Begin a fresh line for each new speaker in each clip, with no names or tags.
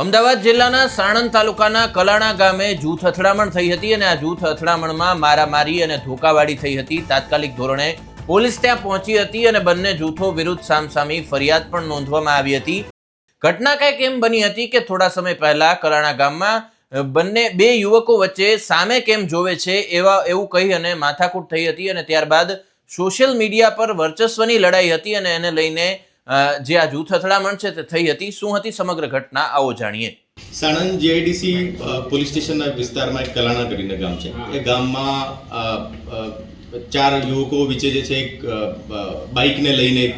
અમદાવાદ જિલ્લાના સાણંદ તાલુકાના કલાણા ગામે જૂથ અથડામણ થઈ હતી અને આ જૂથ અથડામણમાં મારામારી અને ધોકાવાડી થઈ હતી. તાત્કાલિક ધોરણે પોલીસ ત્યાં પહોંચી હતી અને બંને જૂથો વિરુદ્ધ સામસામી ફરિયાદ પણ નોંધવામાં આવી હતી. ઘટના કંઈક એમ બની હતી કે થોડા સમય પહેલા કલાણા ગામમાં બંને બે યુવકો વચ્ચે સામે કેમ જોવે છે એવા, એવું કહી અને માથાકૂટ થઈ હતી અને ત્યારબાદ સોશિયલ મીડિયા પર વર્ચસ્વની લડાઈ હતી અને એને લઈને જે આ જૂથ અથડામણ છે તે થઈ હતી. શું હતી સમગ્ર ઘટના? આવો જાણીએ.
સાણંદ જીઆઈડીસી પોલીસ સ્ટેશનના વિસ્તારમાં એક કલાણા કરીને ગામ છે. એ ગામમાં ચાર યુવકો વિચે જે છે એક બાઇકને લઈને એક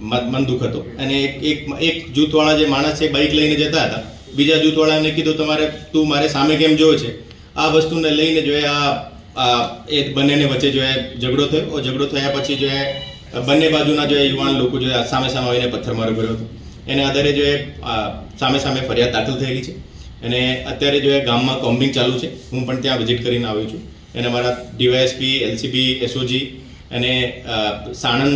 મન- દુઃખ હતો. અને એક એક એક જૂથવાળા જે માણસ છે બાઇક લઈને જતા હતા. બીજા જૂથવાળાને કીધું, તમારે, તું મારે સામે કેમ જોવે છે? આ વસ્તુને લઈને જો એ આ, એ બંનેને વચ્ચે જો એ ઝઘડો થયો. ઝઘડો થયા પછી જો એ બંને બાજુના જો યુવાન લોકો જો સામે સામે આવીને પથ્થરમારો કર્યો હતો, એને આધારે જો એ સામે સામે ફરિયાદ દાખલ થયેલી છે. અને અત્યારે જો એ ગામમાં કોમ્બિંગ ચાલુ છે, હું પણ ત્યાં વિઝિટ કરીને આવ્યો છું. અને અમારા ડીવાયએસપી, એલસીબી, એસઓજી અને સાણંદ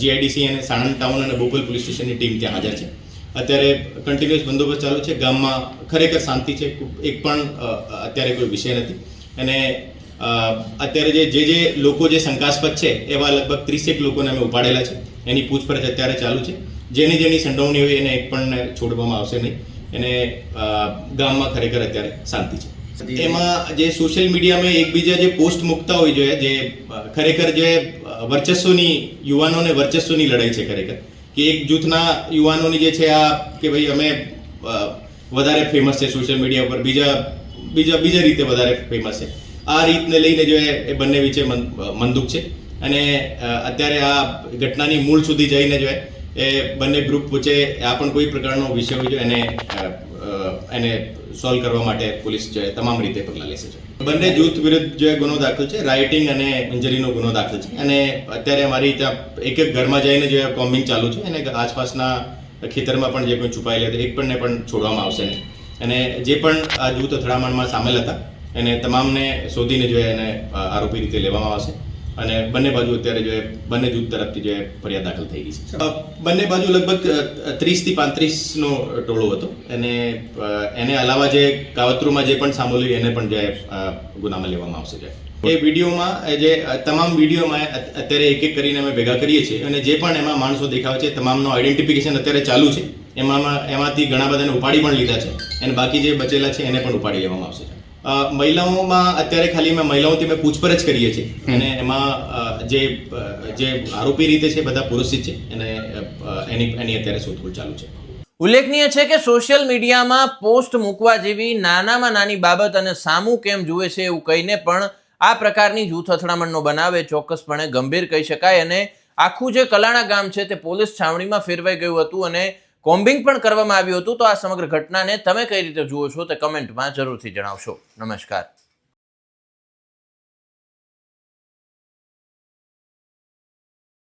જીઆઈડીસી અને સાણંદ ટાઉન અને બોપલ પોલીસ સ્ટેશનની ટીમ ત્યાં હાજર છે. અત્યારે કન્ટિન્યુઅસ બંદોબસ્ત ચાલુ છે. ગામમાં ખરેખર શાંતિ છે. એક પણ અત્યારે કોઈ વિષય નથી. અને અત્યારે જે જે જે લોકો જે શંકાસ્પદ છે, એવા લગભગ ત્રીસેક લોકોને અમે ઉપાડેલા છે. એની પૂછપરછ અત્યારે ચાલુ છે. જેની જેની સંડોવણી હોય એને એક પણ છોડવામાં આવશે નહીં. એને ગામમાં ખરેખર અત્યારે શાંતિ છે. એમાં જે સોશિયલ મીડિયામાં એકબીજા જે પોસ્ટ મૂકતા હોય જોઈએ જે ખરેખર જે વર્ચસ્વની યુવાનોને વર્ચસ્વની લડાઈ છે ખરેખર. કે એક જૂથના યુવાનોની જે છે આ કે ભાઈ અમે વધારે ફેમસ છે સોશિયલ મીડિયા પર, બીજા બીજા બીજા રીતે વધારે ફેમસ છે. આ રીતને લઈને જો એ બંને વિશે મનદુખ છે. અને અત્યારે આ ઘટનાની મૂળ સુધી જઈને જો એ બંને ગ્રુપ વચ્ચે આ પણ કોઈ પ્રકારનો વિષય હોય એને એને સોલ્વ કરવા માટે પોલીસ જો તમામ રીતે પગલાં લેશે છે બંને જૂથ વિરુદ્ધ જે ગુનો દાખલ છે રાઇટિંગ અને ઇન્જરીનો ગુનો દાખલ છે. અને અત્યારે અમારી ત્યાં એક એક ઘરમાં જઈને જે કોમ્બિંગ ચાલુ છે અને આસપાસના ખેતરમાં પણ જે કોઈ છુપાયેલા હતા, એક પણને પણ છોડવામાં આવશે નહીં. અને જે પણ આ જૂથ અથડામણમાં સામેલ હતા એને તમામને શોધીને જો એને આરોપી રીતે લેવામાં આવશે. અને બંને બાજુ અત્યારે જો બંને જૂથ તરફથી જે ફરિયાદ દાખલ થઈ ગઈ છે. બંને બાજુ લગભગ ત્રીસથી પાંત્રીસનો ટોળો હતો. અને એને અલાવા જે કાવતરૂમાં જે પણ સાંભળ્યું એને પણ જે ગુનામાં લેવામાં આવશે જાય એ વિડીયોમાં જે તમામ વિડીયોમાં અત્યારે એક એક કરીને અમે ભેગા કરીએ છીએ. અને જે પણ એમાં માણસો દેખાવે છે તમામનો આઈડેન્ટિફિકેશન અત્યારે ચાલુ છે. એમાં, એમાંથી ઘણા બધાને ઉપાડી પણ લીધા છે. અને બાકી જે બચેલા છે, એને પણ ઉપાડી લેવામાં આવશે. મહિલાઓમાં અત્યારે ખાલી મેં મહિલાઓથી મેં પૂછપરછ કરીએ છીએ. અને એમાં જે જે આરોપી રીતે છે બધા પુરુષિત છે. અને એની એની અત્યારે શોધખોળ ચાલુ છે.
ઉલ્લેખનીય છે કે સોશિયલ મીડિયામાં પોસ્ટ મૂકવા જેવી નાનામાં નાની બાબત અને સામું કેમ જુએ છે એવું કહીને પણ આ પ્રકારની જૂથ અથડામણનો બનાવ ચોક્કસપણે ગંભીર કહી શકાય. અને આખું જે કલાણા ગામ છે તે પોલીસ છાવણીમાં ફેરવાઈ ગયું હતું અને કોમ્બિંગ પણ કરવામાં આવ્યું હતું, તો આ સમગ્ર ઘટનાને તમે કઈ રીતે જુઓ છો તે કમેન્ટમાં જરૂરથી જણાવશો. નમસ્કાર.